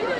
Şöyle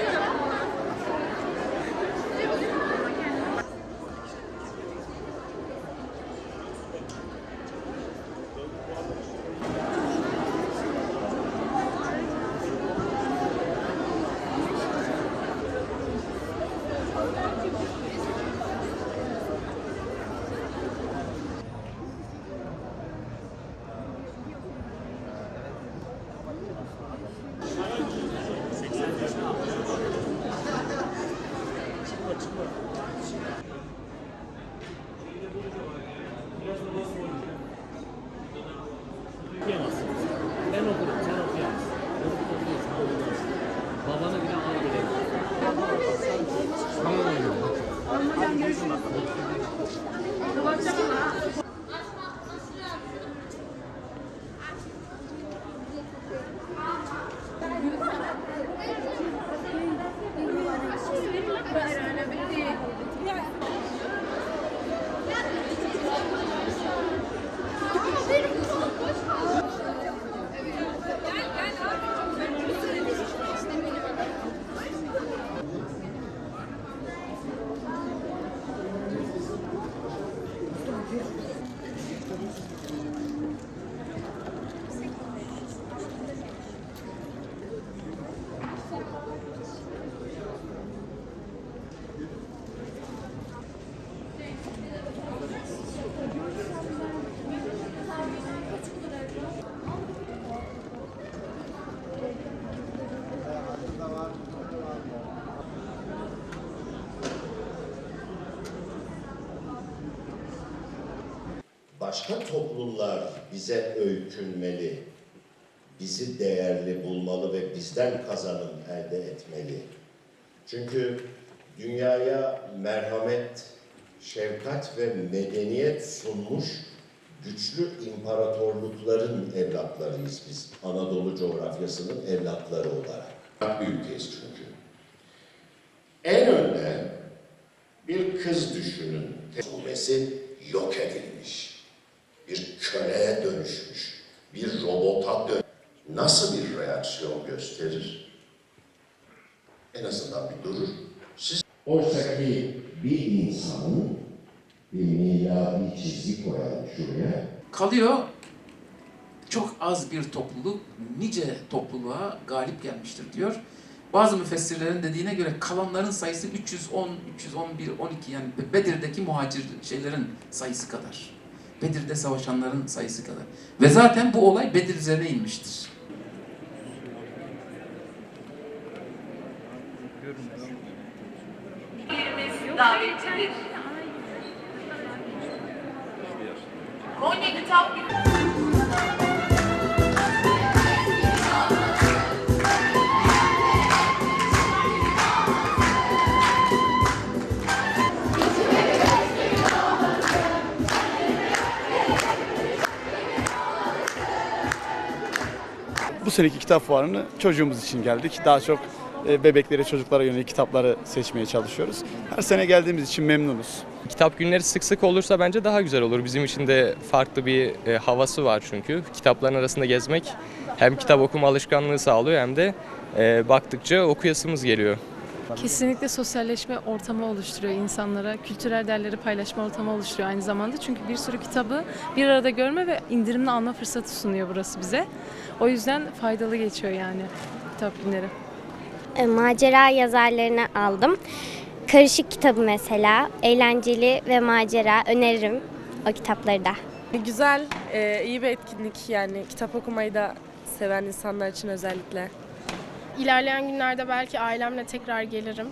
怎么？怎？干嘛？Başka toplumlar bize öykünmeli, bizi değerli bulmalı ve bizden kazanım elde etmeli. Çünkü dünyaya merhamet, şefkat ve medeniyet sunmuş güçlü imparatorlukların evlatlarıyız biz. Anadolu coğrafyasının evlatları olarak. Bir ülkeyiz çünkü. En önde bir kız düşünün. Tecrübesi yok edilmiş. Bir köleye dönüşmüş. Bir robota dön. Nasıl bir reaksiyon gösterir? En azından bir durur. Siz Oysa ki bir insanın bir miladi çizgi koyan şuraya kalıyor. Çok az bir topluluk nice topluluğa galip gelmiştir diyor. Bazı müfessirlerin dediğine göre kalanların sayısı 310, 311, 12 yani Bedir'deki muhacir şeylerin sayısı kadar. Bedir'de savaşanların sayısı kadar. Ve zaten bu olay Bedir üzerine inmiştir. davetlidir. Konya Kitap seneki kitap fuarını çocuğumuz için geldik. Daha çok e, bebeklere, çocuklara yönelik kitapları seçmeye çalışıyoruz. Her sene geldiğimiz için memnunuz. Kitap günleri sık sık olursa bence daha güzel olur. Bizim için de farklı bir e, havası var çünkü. Kitapların arasında gezmek hem kitap okuma alışkanlığı sağlıyor hem de e, baktıkça okuyasımız geliyor. Kesinlikle sosyalleşme ortamı oluşturuyor insanlara. Kültürel değerleri paylaşma ortamı oluşturuyor aynı zamanda. Çünkü bir sürü kitabı bir arada görme ve indirimli alma fırsatı sunuyor burası bize. O yüzden faydalı geçiyor yani kitap günleri. E, macera yazarlarını aldım. Karışık kitabı mesela, eğlenceli ve macera öneririm o kitapları da. Güzel, e, iyi bir etkinlik yani kitap okumayı da seven insanlar için özellikle. İlerleyen günlerde belki ailemle tekrar gelirim.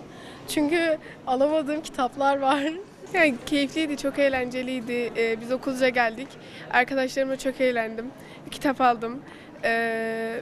Çünkü alamadığım kitaplar var. Yani keyifliydi, çok eğlenceliydi. Ee, biz okulca geldik. Arkadaşlarımla çok eğlendim. Kitap aldım. Ee,